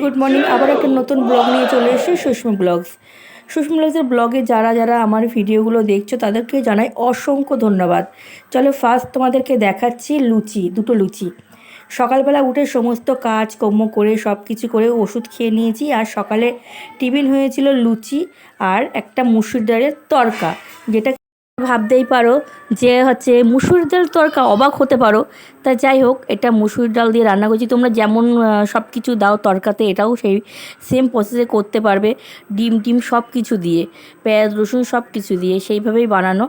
Good morning আবার একটা নতুন ব্লগ নিয়ে চলে এসেছি সুস্মি ব্লগস সুস্মি ব্লগসের ব্লগে যারা যারা আমার ভিডিওগুলো দেখছ, তাদেরকে জানাই অসংখ্য ধন্যবাদ। চলো ফার্স্ট তোমাদেরকে দেখাচ্ছি লুচি, দুটো লুচি। সকালবেলা উঠে সমস্ত কাজ, কর্ম করে সব কিছু করে ওষুধ খেয়ে নিয়েছি, আর সকালে টিফিন হয়েছিল লুচি আর একটা মুসুর ডালের তরকা, যেটা ভাবতেই পারো যে হচ্ছে মুসুর ডাল তরকা অবাক হতে পারো। তা যাই হোক, এটা মুসুর ডাল দিয়ে রান্না করছি। তোমরা যেমন সব কিছু দাও তরকাতে, এটাও সেই সেম প্রসেসে করতে পারবে। ডিম টিম সব কিছু দিয়ে, পেঁয়াজ, রসুন সব কিছু দিয়ে সেইভাবেই বানানো।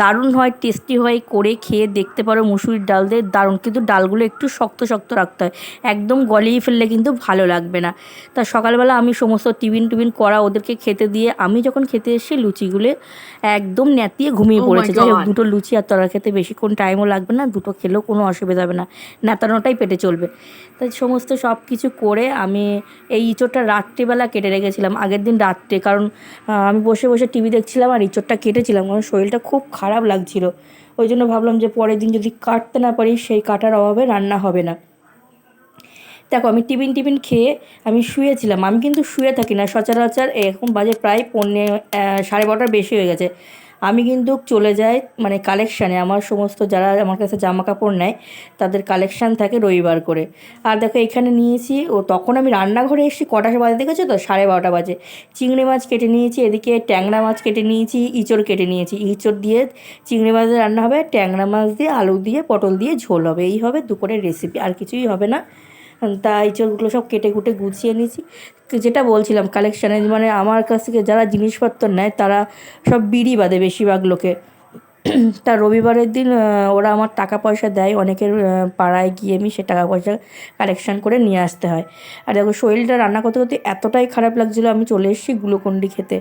দারুণ হয় টেস্টি হয়, করে খেয়ে দেখতে পারো মুসুর ডাল দিয়ে দারুণ। কিন্তু ডালগুলো একটু শক্ত শক্ত রাখতে হয়। একদম গলিয়ে ফেললে কিন্তু ভালো লাগবে না। তা সকালবেলা আমি সমস্ত টিফিন টিফিন করা ওদেরকে খেতে দিয়ে, আমি যখন খেতে এসেছি, লুচিগুলো একদম ন্যাতিয়ে ঘুমিয়ে Oh my পড়েছে। যাই হোক দুটো লুচি আর তরকা খেতে বেশিক্ষণ টাইমও লাগবে না দুটো খেলেও কোনো অসুবিধা হবে না। নেতানোটাই পেটে চলবে। তাই সমস্ত সব কিছু করে আমি এই ইঁচড়টা রাত্রিবেলা কেটে রেখেছিলাম আগের দিন রাত্রে। কারণ আমি বসে বসে টিভি দেখছিলাম আর ইঁচড়টা কেটেছিলাম কারণ শরীরটা খুব খারাপ লাগছিল। ওই জন্য ভাবলাম যে পরের দিন যদি কাটতে না পারি সেই কাটার অভাবে রান্না হবে না। দেখো আমি টিফিন টিফিন খেয়ে আমি শুয়েছিলাম। আমি কিন্তু শুয়ে থাকি না সচরাচর এখন বাজে প্রায় পৌনে সাড়ে বারোটার বেশি হয়ে গেছে। আমি কিন্তু চলে যাই মানে কালেকশানে আমার সমস্ত যারা আমার কাছে জামা কাপড় নেয়, তাদের কালেকশান থাকে রবিবার করে। আর দেখো, এখানে নিয়েছি, ও তখন আমি রান্নাঘরে এসেছি কটা বাজে দেখেছ তো? সাড়ে বারোটা বাজে। চিংড়ি মাছ কেটে নিয়েছি, এদিকে ট্যাংরা মাছ কেটে নিয়েছি, ইঁচড় কেটে নিয়েছি। ইঁচড় দিয়ে চিংড়ি মাছ রান্না হবে, ট্যাংরা মাছ দিয়ে, আলু দিয়ে, পটল দিয়ে ঝোল হবে। এই হবে দুপুরের রেসিপি আর কিছুই হবে না। তা চোরগুলো সব কেটে কুটে গুছিয়ে নিয়েছি। যেটা বলছিলাম কালেকশানে মানে আমার কাছ থেকে যারা জিনিসপত্র নেয়, তারা সব বিড়ি বাঁধে বেশিরভাগ লোকে। তা রবিবারের দিন ওরা আমার টাকা পয়সা দেয়। অনেকের পাড়ায় গিয়ে আমি সে টাকা পয়সা কালেকশন করে নিয়ে আসতে হয়। আর দেখো, শরীরটা রান্না করতে করতে এতটাই খারাপ লাগছিল, আমি চলে এসেছি গ্লুকন্ডি খেতে।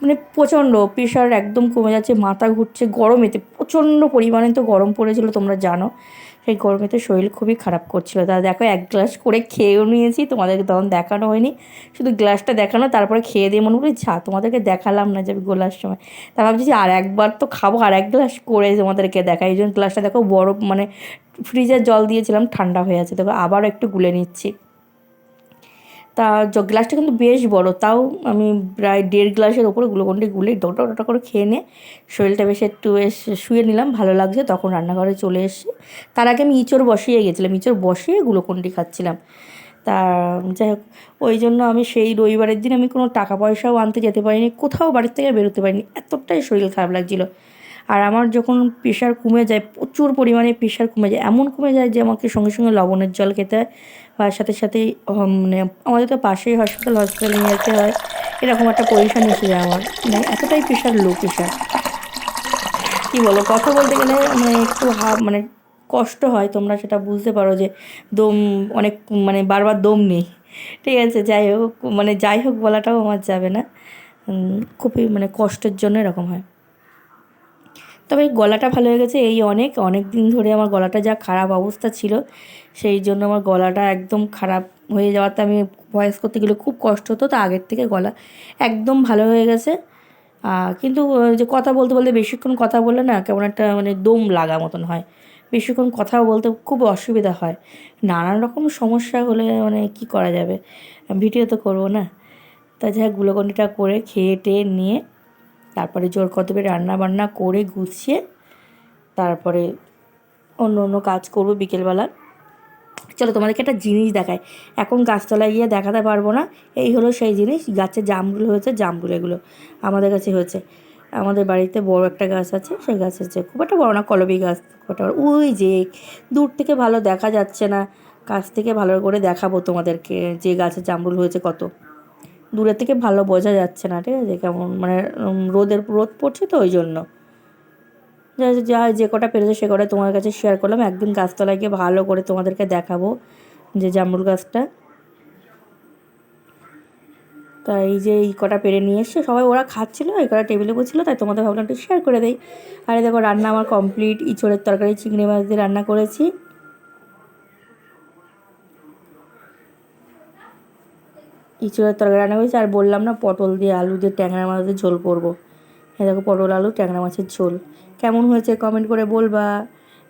মানে প্রচণ্ড প্রেশার একদম কমে যাচ্ছে, মাথা ঘুরছে গরমেতে। প্রচণ্ড পরিমাণে তো গরম পড়েছিল, তোমরা জানো। সেই গরমেতে শরীর খুবই খারাপ করছিল। তা দেখো, এক গ্লাস করে খেয়েও নিয়েছি, তোমাদেরকে তখন দেখানো হয়নি। শুধু গ্লাসটা দেখানো, তারপরে খেয়ে দিয়ে মনে করি যা তোমাদেরকে দেখালাম না যে গোলার সময়। তা ভাবছি আর একবার তো খাব, আর এক গ্লাস করে তোমাদেরকে দেখাই। এই জন্য গ্লাসটা দেখো বরফ মানে ফ্রিজের জল দিয়েছিলাম, ঠান্ডা হয়ে আছে। দেখো আবারও একটু গুলে নিচ্ছি। তা গ্লাসটা কিন্তু বেশ বড়, তাও আমি প্রায় দেড় গ্লাসের ওপরে গ্লুকন্ডি গুলে ডটা ডটা করে খেয়ে নিয়ে শরীরটা বেশ একটু বেশ শুয়ে নিলাম, ভালো লাগছে, তখন রান্নাঘরে চলে এসেছি। তার আগে আমি ইঁচড় বসিয়ে গেছিলাম, ইঁচড় বসিয়ে গ্লুকন্ডি খাচ্ছিলাম। তা যাই হোক, ওই জন্য আমি সেই রবিবারের দিন আমি কোনো টাকা পয়সাও আনতে যেতে পারিনি, কোথাও বাড়ির থেকে বেরোতে পারিনি, এতটাই শরীর খারাপ লাগছিল। আর আমার যখন প্রেশার কমে যায়, প্রচুর পরিমাণে প্রেশার কমে যায়, এমন কমে যায় যে আমাকে সঙ্গে সঙ্গে লবণের জল খেতে হয় বা সাথে সাথে মানে আমাদের তো পাশেই হসপিটাল হসপিটালে নিয়ে যেতে হয়, এরকম একটা পজিশন এসে যায় আমার। মানে এতটাই প্রেশার লো প্রেশার কী বলো কথা বলতে গেলে মানে একটু হা মানে কষ্ট হয়, তোমরা সেটা বুঝতে পারো যে দম অনেক মানে বারবার দম নেই। ঠিক আছে, যাই হোক মানে যাই হোক বলাটাও আমার যাবে না। খুবই মানে কষ্টের জন্য এরকম হয়। তবে গলাটা ভালো হয়ে গেছে এই অনেক অনেক দিন ধরে আমার গলাটা যা খারাপ অবস্থা ছিল, সেই জন্য আমার গলাটা একদম খারাপ হয়ে যাওয়াতে আমি ভয়েস করতে গেলে খুব কষ্ট হতো, তো আগের থেকে গলা একদম ভালো হয়ে গেছে। কিন্তু যে কথা বলতে বলতে বেশিক্ষণ কথা বললে না কেমন একটা মানে দম লাগা মতন হয়। বেশিক্ষণ কথা বলতে খুব অসুবিধা হয়। নানান রকম সমস্যা হলে মানে কি করা যাবে? ভিডিও তো করব না। তা যাই গ্লুকন্ডিটা করে খেয়ে টেয়ে নিয়ে তারপরে জোর কদবে রান্না বান্না করে গুছিয়ে তারপরে অন্য অন্য কাজ করব বিকেলবেলা। চলো তোমাদেরকে একটা জিনিস দেখায় এখন গাছতলায় গিয়ে দেখাতে পারব না। এই হলো সেই জিনিস। গাছে জামগুলো হয়েছে জামগুলো এগুলো। আমাদের কাছে হয়েছে। আমাদের বাড়িতে বড় একটা গাছ আছে। সেই গাছ আছে খুব একটা বড় না কলবি গাছ। খুব একটা। ওই যে দূর থেকে ভালো দেখা যাচ্ছে না। কাছ থেকে ভালো করে দেখাবো তোমাদেরকে যে গাছে জামরুল হয়েছে কত। দূরের থেকে ভালো বোঝা যাচ্ছে না, ঠিক আছে? কেমন মানে রোদের রোদ পড়ছে তো ওই জন্য। যা যা কটা পেরেছে সে কটা তোমার কাছে শেয়ার করলাম। একদিন গাছতলায় গিয়ে ভালো করে তোমাদেরকে দেখাবো যে জামরুল গাছটা। তা এই যে এই কটা পেরে নিয়ে এসছে, সবাই ওরা খাচ্ছিলো, এই কটা টেবিলে বসছিলো, তাই তোমাদের ভাবলাম একটু শেয়ার করে দেই। আর দেখো, রান্না আমার কমপ্লিট ইঁচড়ের তরকারি, চিংড়ি মাছ দিয়ে রান্না করেছি। ইঁচড়ের তরকারি রান্না করেছি, আর বললাম না পটল দিয়ে আলু দিয়ে ট্যাংরা মাছ দিয়ে ঝোল করব। এই দেখো পটল, আলু, ট্যাংরা মাছের ঝোল। কেমন হয়েছে কমেন্ট করে বলবা।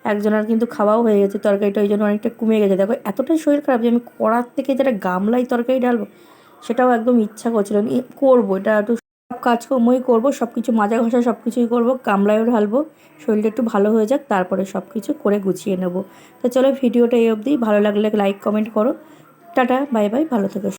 একজনের কিন্তু খাওয়াও হয়ে গেছে তরকারিটা, ওই জন্য অনেকটা কমে গেছে। দেখো, এতটাই শরীর খারাপ যে আমি কড়ার থেকে যেটা গামলায় তরকারি ঢালবো, সেটাও একদম ইচ্ছা করছিল। করব, এটা একটু সব কাজকর্মই করব সব কিছু মাজা ঘষা সব কিছুই করব, গামলায়ও ঢালবো, শরীরটা একটু ভালো হয়ে যাক, তারপরে সব কিছু করে গুছিয়ে নেব। তো চলো, ভিডিওটা এই অবধি। ভালো লাগলে লাইক কমেন্ট করো। টাটা বাই বাই ভালো থেকো।